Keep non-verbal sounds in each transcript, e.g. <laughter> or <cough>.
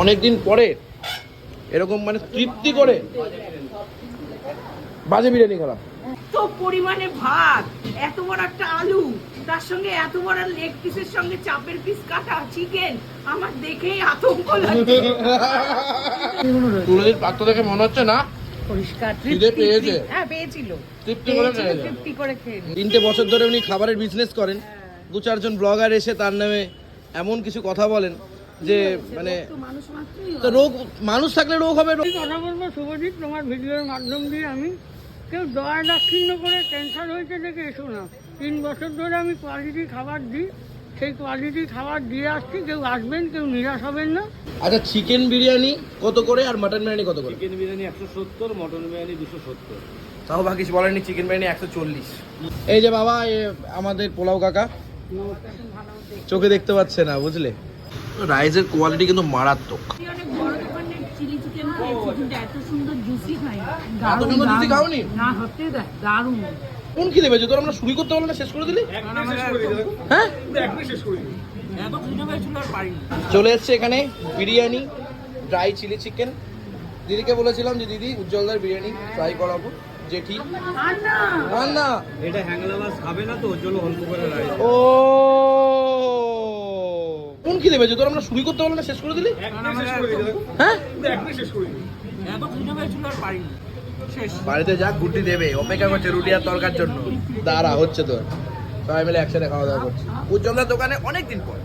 অনেকদিন পরে এরকম মানে তৃপ্তি করে বাজে বিরিয়ানি খেলাম। এত পরিমাণে ভাত এত বড় একটা আলু তার সঙ্গে এত বড় লেগ পিসের সঙ্গে চাপের পিস কাটা চিকেন আমার দেখেই আতঙ্ক লাগছে। তুলসীর পাত্র দেখে মনে হচ্ছে না? পরিষ্কার খিদে পেয়েছে? হ্যাঁ পেয়েছিল। তৃপ্তি করে খেয়েছে। তৃপ্তি করে খেয়ে তিনটে বছর ধরে উনি খাবারের বিজনেস করেন। দু চারজন ব্লগার এসে তার নামে এমন কিছু কথা বলেন। যে মানে তো রোগ মানুষ থাকলে রোগ হবে রোগ- কথা বলব শুভজিৎ তোমার ভিডিওর মাধ্যম দিয়ে আমি। কেউ দয়া দাক্ষিণ্য করে ক্যান্সার হয়েছে দেখে এসো না। তিন বছর ধরে আমি কোয়ালিটি খাবার দিই। সেই কোয়ালিটি খাবার দিয়ে আসছি কেউ আসবেন কেউ নিরাশ হবেন না। আচ্ছা চিকেন বিরিয়ানি কত করে আর মাটন বিরিয়ানি কত করে? চিকেন বিরিয়ানি একশো সত্তর মটন বিরিয়ানি দুশো সত্তর। তাও বা কিছু বলেননি চিকেন বিরিয়ানি একশো চল্লিশ। এই যে বাবা এ আমাদের পোলাও কাকা। চোখে দেখতে পাচ্ছে না বুঝলে? রাইসের কোয়ালিটি কিন্তু মারাত্মক। কোন খিদে পেয়েছে? তোর আমরা শুরু করতে পারলাম না শেষ করে দিলি? হ্যাঁ? চলে এসছে এখানে বিরিয়ানি ড্রাই চিলি চিকেন দিদিকে বলেছিলাম যে দিদি উজ্জ্বলদার বিরিয়ানি ট্রাই করাবো জেঠি। না না এটা হ্যাংলা মাছ খাবে না তো জন্য অল্প করে ও! কোন দেবে? তোর আমরা শুরু করতে পারলাম না শেষ করে দিলি? হ্যাঁ? বাড়িতে যা গুড্ডি দেবে অপেক্ষা করছে রুটি আর তরকার জন্য। দাঁড়া হচ্ছে তোর। সবাই মিলে একসাথে খাওয়া দাওয়া করছে। উজ্জ্বলদার দোকানে অনেক দিন পর।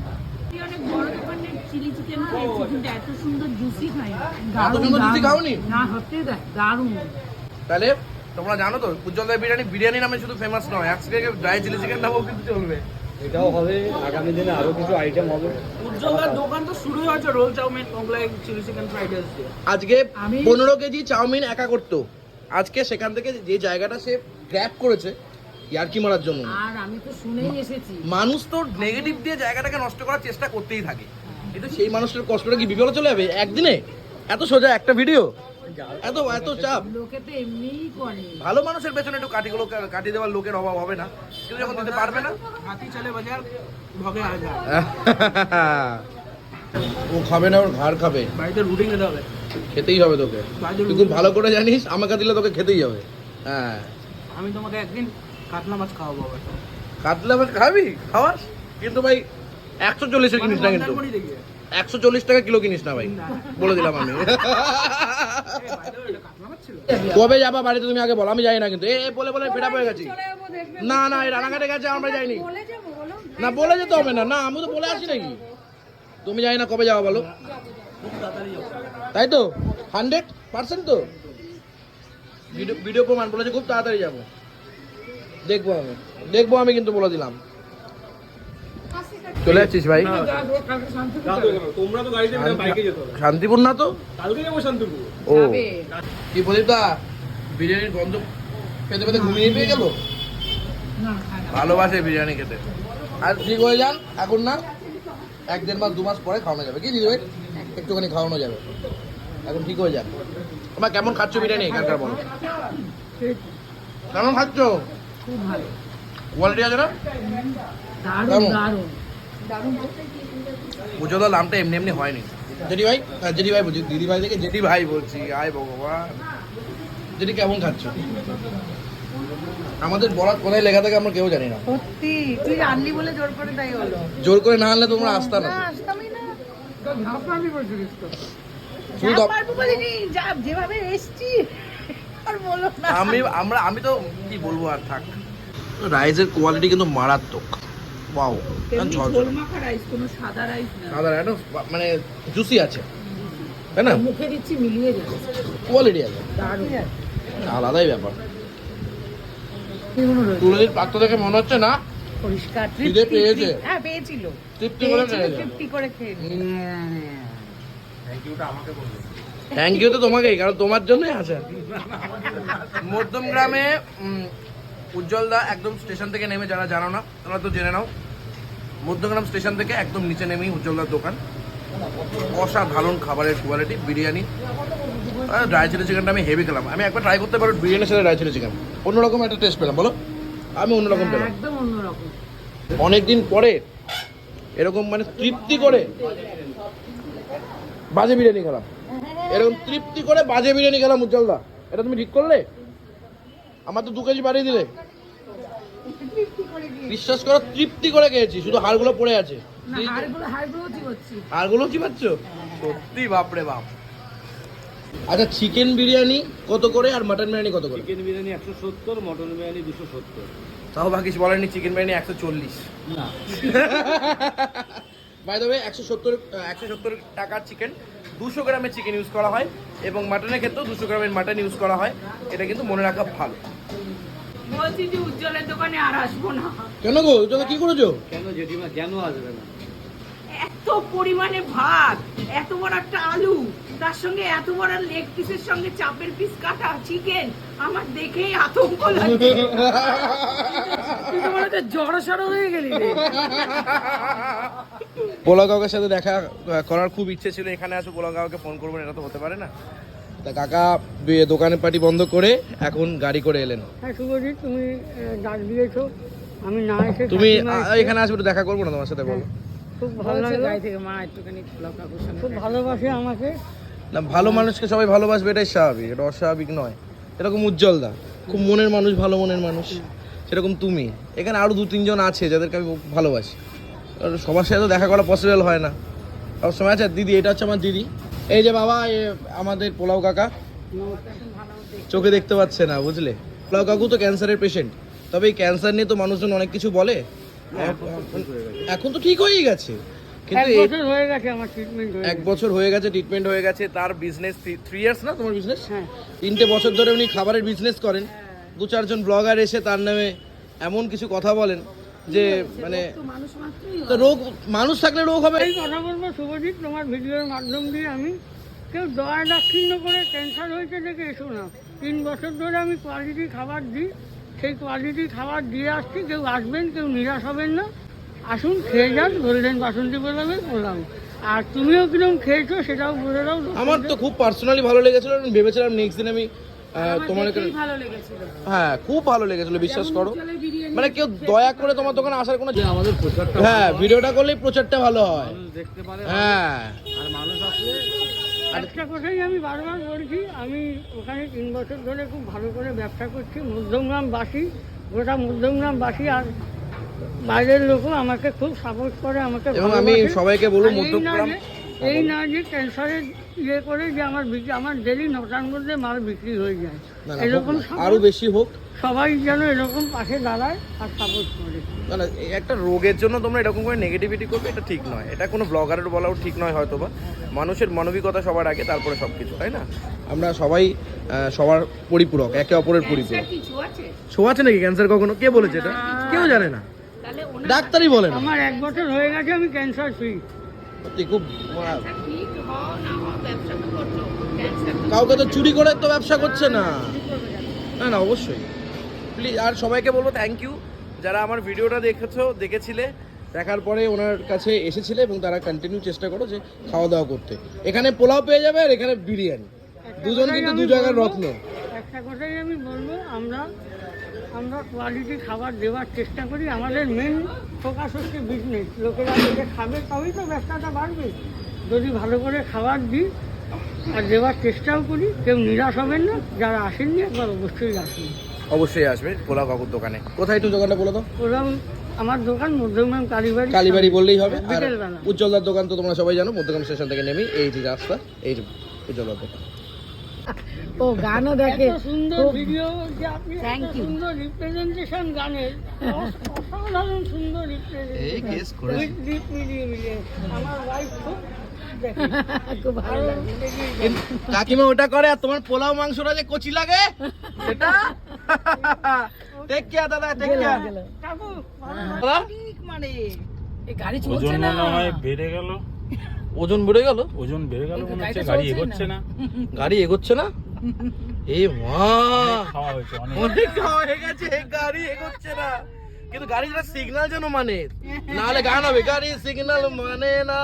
তাহলে তোমরা জানো তো উজ্জ্বলদার বিরিয়ানি বিরিয়ানি নামে শুধু ফেমাস নয়। আজকে ড্রাই চিলি চিকেন নামেও কিন্তু চলবে। এটাও হবে আগামী দিনে আরও কিছু আইটেম হবে। উজ্জ্বলদার দোকান তো শুরুই হয়েছে roll chowmein Mughlai chilli chicken fried rice আজকে আমি- পনেরো কেজি চাউমিন একা করতো। আজকে সেখান থেকে যে জায়গাটা সে গ্র্যাপ করেছে ইয়ার্কি মারার জন্য। আর আমি তো শুনেই এসেছি। মানুষ তো নেগেটিভ দিয়ে জায়গাটাকে নষ্ট করার চেষ্টা করতেই থাকে। কিন্তু সেই মানুষটার কষ্টটা কি বিফলে চলে যাবে একদিনে? এত সোজা একটা ভিডিও এত এত চাপ। লোকে তো এমনিই করে। ভালো মানুষের পেছনে একটু কাটিগুলো কাটিয়ে দেওয়ার লোকের অভাব হবে না। কিন্তু যখন দিতে পারবে না। হাতি চলে বাজার ভগে ও খাবে না ওর ঘাড় খাবে। বাড়িতে রুটি খেতে হবে। খেতেই হবে তোকে। তুই খুব ভালো করে জানিস আমাকে দিলে তোকে খেতেই হবে। হ্যাঁ। আমি তোমাকে একদিন কাতলা মাছ খাওয়াবো আবার। কাতলা মাছ খাবি? খাওয়াস? কিন্তু ভাই একশো চল্লিশের কিনিস না কিন্তু। একশো চল্লিশ টাকা কিলো কিনিস না ভাই। বলে দিলাম আমি। কবে যাবা বাড়িতে তুমি আগে বলো? আমি যাই না কিন্তু। এ বলে বলে ফেরা হয়ে গেছি। না না এই রানাঘাটে গেছে আমরা যাইনি। না বলে যেতে হবে না। না আমি তো বলে আসি নাকি? তুমি যাই না কবে যাওয়া বলো? তাই তো? হান্ড্রেড পার্সেন্ট তো? ভিডিও ভিডিও প্রমাণ বলেছে খুব তাড়াতাড়ি যাব। দেখব আমি। দেখব আমি কিন্তু বলে দিলাম। চলে যাচ্ছিস ভাই? তোমরা তো গাড়িতে বাইকে যেতে হবে। শান্তিপুর না তো? কালকে যাব শান্তিপুর। ও। কি প্রদীপ দা বিরিয়ানির গন্ধ পেতে পেতে ঘুমিয়ে পেয়ে গেল? ভালোবাসে বিরিয়ানি খেতে। আর ঠিক হয়ে যান এখন না এক দেড় মাস দু মাস পরে খাওয়ানো যাবে। কি দিদি ভাই? একটুখানি খাওয়ানো যাবে। এখন ঠিক হয়ে যান। তোমার কেমন খাচ্ছ বিরিয়ানি? এখানকার বলো। কেমন খাচ্ছ? খুব কোয়ালিটি আছে না? দারুণ কেমন? দারুণ পুজোদা নামটা এমনি এমনি হয়নি। জেঠি ভাই হ্যাঁ, জেঠি ভাই বলছি দিদি ভাই থেকে জেঠি ভাই বলছি আয় ভগবান। জেঠি কেমন খাচ্ছ? আমাদের বরাত কোথায় লেখা থাকে আমরা কেউ জানি না। সত্যি তুই আনলি বলে জোর করে তাই হলো। জোর করে না আনলে তোমরা আসতা না। আসতামই না। যেভাবে এসছি আর বলো আমি আমরা আমি তো কি বলব আর থাক। রাইসের কোয়ালিটি কিন্তু মারাত্মক। ওয়াও রাইস কোনো সাদা রাইস না। সাধারণ একটা মানে জুসি আছে। তাই না? মুখে দিচ্ছি মিলিয়ে যাবে কোয়ালিটি আছে। দারুণ। আলাদাই ব্যাপার। রয়েছে? পাত্র দেখে মনে হচ্ছে না? পরিষ্কার তৃপ্তি, পেয়েছে? হ্যাঁ পেয়েছিল। তৃপ্তি করে খেয়েছে। তৃপ্তি করে খেয়ে থ্যাংক ইউ তো তোমাকেই কারণ তোমার জন্যই আছে। মধ্যম গ্রামে উজ্জ্বলদা একদম স্টেশন থেকে নেমে যারা জানো না তোমরা তো জেনে নাও মধ্যগ্রাম স্টেশন থেকে একদম নিচে নেমেই উজ্জ্বলদার দোকান। অসাধারণ খাবারের কোয়ালিটি বিরিয়ানি। ড্রাই চিলি চিকেনটা আমি হেভি খেলাম। আমি একবার ট্রাই করতে পারো বিরিয়ানির সাথে ড্রাই চিলি চিকেন অন্যরকম একটা টেস্ট পেলাম বলো? আমি অন্যরকম পেলাম। একদম অন্যরকম। অনেকদিন পরে এরকম মানে তৃপ্তি করে বাজে বিরিয়ানি খেলাম। এরকম তৃপ্তি করে বাজে বিরিয়ানি খেলাম উজ্জ্বলদা। এটা তুমি ঠিক করলে? আমার তো দু কেজি বাড়িয়ে দিলে। বিশ্বাস করো তৃপ্তি করে খেয়েছি শুধু হাড়গুলো পড়ে আছে। না হাড়গুলো পাচ্ছ সত্যি বাপরে বাপ। আচ্ছা চিকেন বিরিয়ানি কত করে আর মাটন বিরিয়ানি কত করে? চিকেন বিরিয়ানি একশো সত্তর মটন বিরিয়ানি দুশো সত্তর। তাও বাকি বলেনি চিকেন বিরিয়ানি একশো চল্লিশ। না। <laughs> বাই দ্য একশো সত্তর একশো সত্তর টাকার চিকেন দুশো গ্রামের চিকেন ইউজ করা হয় এবং মাটনের ক্ষেত্রেও দুশো গ্রামের মাটন ইউজ করা হয়। এটা কিন্তু মনে রাখা ভালো। বলছি যে উজ্জ্বলের দোকানে আর আসব না। কেন গো? তুমি কি করেছ? কেন জেঠিমা কেন আসবে না? এত পরিমাণে ভাত এত বড় একটা আলু তার সঙ্গে এত বড় লেগ পিসের সঙ্গে চাপের পিস কাটা চিকেন আমার দেখেই আতঙ্ক লাগছে। তুই তো মনে হচ্ছে জড়ো সড়ো হয়ে গেলি রে। পোলা কাউকের সাথে দেখা করার খুব ইচ্ছে ছিল এখানে আসো পোলা কাউকে ফোন করবেন এটা তো হতে পারে না। তা কাকা দোকানের পার্টি বন্ধ করে এখন গাড়ি করে এলেন। হ্যাঁ শুভজিৎ তুমি ডাক দিয়েছ। আমি না এসে তুমি এখানে আসবে একটু দেখা করব না তোমার সাথে বলো। খুব ভালো লাগল। থেকে মা একটুখানি খুব ভালোবাসে আমাকে। না ভালো মানুষকে সবাই ভালোবাসবে এটাই স্বাভাবিক এটা অস্বাভাবিক নয়। এরকম উজ্জ্বল দা খুব মনের মানুষ ভালো মনের মানুষ। সেরকম তুমি। এখানে আরও দু তিনজন আছে যাদেরকে আমি খুব ভালোবাসি। আর সবার সাথে তো দেখা করা পসিবল হয় না। সব সময় আছে দিদি এটা হচ্ছে আমার দিদি। এই যে বাবা এ আমাদের পোলাও কাকা। চোখে দেখতে পাচ্ছে না বুঝলে? পোলাও কাকু তো ক্যান্সারের পেশেন্ট তবে এই ক্যান্সার নিয়ে তো মানুষজন অনেক কিছু বলে। এখন তো ঠিক হয়েই গেছে। এক কিন্তু এ- বছর হয়ে গেছে আমার ট্রিটমেন্ট হয়ে এক গেছে। বছর হয়ে গেছে ট্রিটমেন্ট হয়ে গেছে। তার বিজনেস থ্রি ইয়ার্স না তোমার বিজনেস হ্যাঁ। তিনটে বছর ধরে উনি খাবারের বিজনেস করেন। দু চারজন ব্লগার এসে তার নামে এমন কিছু কথা বলেন। যে মানে রোগ মানুষ থাকলে রোগ হবে। এই কথা বলব শুভজিৎ তোমার ভিডিওর মাধ্যম দিয়ে আমি। কেউ দয়া দাক্ষিণ্য করে ক্যান্সার হয়েছে দেখে এসো না। তিন বছর ধরে আমি কোয়ালিটি খাবার দিই। সেই কোয়ালিটি খাবার দিয়ে আসছি কেউ আসবেন কেউ নিরাশ হবেন না। আসুন খেয়ে যান গোল্ডেন বাসন্তী বলবে বললাম আর তুমিও কীরকম খেয়েছো সেটাও বলে দাও। আমার তো খুব পার্সোনালি ভালো লেগেছিল আমি ভেবেছিলাম নেক্সট দিন আমি তোমার ভালো হ্যাঁ খুব ভালো লেগেছিল বিশ্বাস করো। মানে কেউ দয়া করে তোমার দোকানে আসার কোনো আমাদের হ্যাঁ ভিডিওটা করলেই প্রচারটা ভালো হয়। মানুষ দেখতে পারে হ্যাঁ। আর মানুষ আসলে একটা কথাই আমি বারবার বলছি আমি ওখানে তিন বছর ধরে খুব ভালো করে ব্যবসা করছি মধ্যমগ্রামবাসী গোটা মধ্যমগ্রামবাসী আর বাইরের লোকও আমাকে খুব সাপোর্ট করে আমাকে এবং আমি সবাইকে বলব না এই না যে ক্যান্সারের ইয়ে করে যে আমার বিক্রি আমার ডেলি নটার মধ্যে মাল বিক্রি হয়ে যায়। এরকম না, support আরও বেশি হোক। সবাই যেন এরকম পাশে দাঁড়ায় আর সাপোর্ট করে। না না এই একটা রোগের জন্য তোমরা এরকম করে নেগেটিভিটি করবে এটা ঠিক নয়। এটা কোনো ব্লগারের বলাও ঠিক নয় হয়তো বা মানুষের মানবিকতা সবার আগে তারপরে সব কিছু তাই না? আমরা সবাই সবার পরিপূরক একে অপরের পরিপূরক। আছে? শো আছে নাকি ক্যান্সার কখনো? কে বলেছে এটা? কেউ জানে না। ডাক্তারই বলে না। আমার এক বছর হয়ে গেছে আমি ক্যান্সার ফ্রি সত্যি খুব তো কাউকে তো চুরি করে তো ব্যবসা করছে না। না না অবশ্যই। প্লিজ আর সবাইকে বলব থ্যাংক ইউ যারা আমার ভিডিওটা দেখেছ দেখেছিলে দেখার পরে ওনার কাছে এসেছিলে এবং তারা কন্টিনিউ চেষ্টা করো যে খাওয়া দাওয়া করতে। এখানে পোলাও পেয়ে যাবে আর এখানে বিরিয়ানি। দুজন কিন্তু দু জায়গার রত্ন। একটা কথাই আমি বলব আমরা আমরা কোয়ালিটি খাবার দেওয়ার চেষ্টা করি। আমাদের মেন ফোকাস হচ্ছে বিজনেস লোকেরা যদি খাবে তবেই তো ব্যবসাটা বাড়বে। যদি ভালো করে খাবার দিই আর দেওয়ার চেষ্টাও করি কেউ নিরাশ হবেন না। যারা আসেননি একবার অবশ্যই আসুন। অবশ্যই আসবে পোলাও কাকুর দোকানে। কোথায় একটু দোকানটা বলে দাও ওরকম আমার দোকান মধ্যমগ্রাম কালীবাড়ি। কালীবাড়ি বললেই হবে। আর। উজ্জ্বলদার দোকান তো তোমরা সবাই জানো মধ্যগ্রাম স্টেশন থেকে নেমেই এই যে রাস্তা এই উজ্জ্বলদার দোকান। ও গানও দেখে সুন্দর ভিডিও এত you. সুন্দর রিপ্রেজেন্টেশন গানের অসাধারণ সুন্দর এই কেস করেছে। রিপ্রেজেন্টেশন আমার ওয়াইফ খুব <laughs> কাকিমা ওটা করে আর তোমার পোলাও মাংসটা যে কচি লাগে সেটা টেক কেয়ার দাদা টেক কেয়ার কাকু মানে। এই গাড়ি চলছে না। হয় বেড়ে গেল। ওজন বেড়ে গেল? ওজন বেড়ে গেল মনে হচ্ছে গাড়ি এগোচ্ছে না। গাড়ি এগোচ্ছে না? <laughs> এ মা! খাওয়া হয়েছে অনেক। অনেক খাওয়া হয়ে গেছে গাড়ি এগোচ্ছে না। কিন্তু গাড়িটা সিগনাল যেন মানে নাহলে গান হবে গাড়ি সিগনাল মানে না।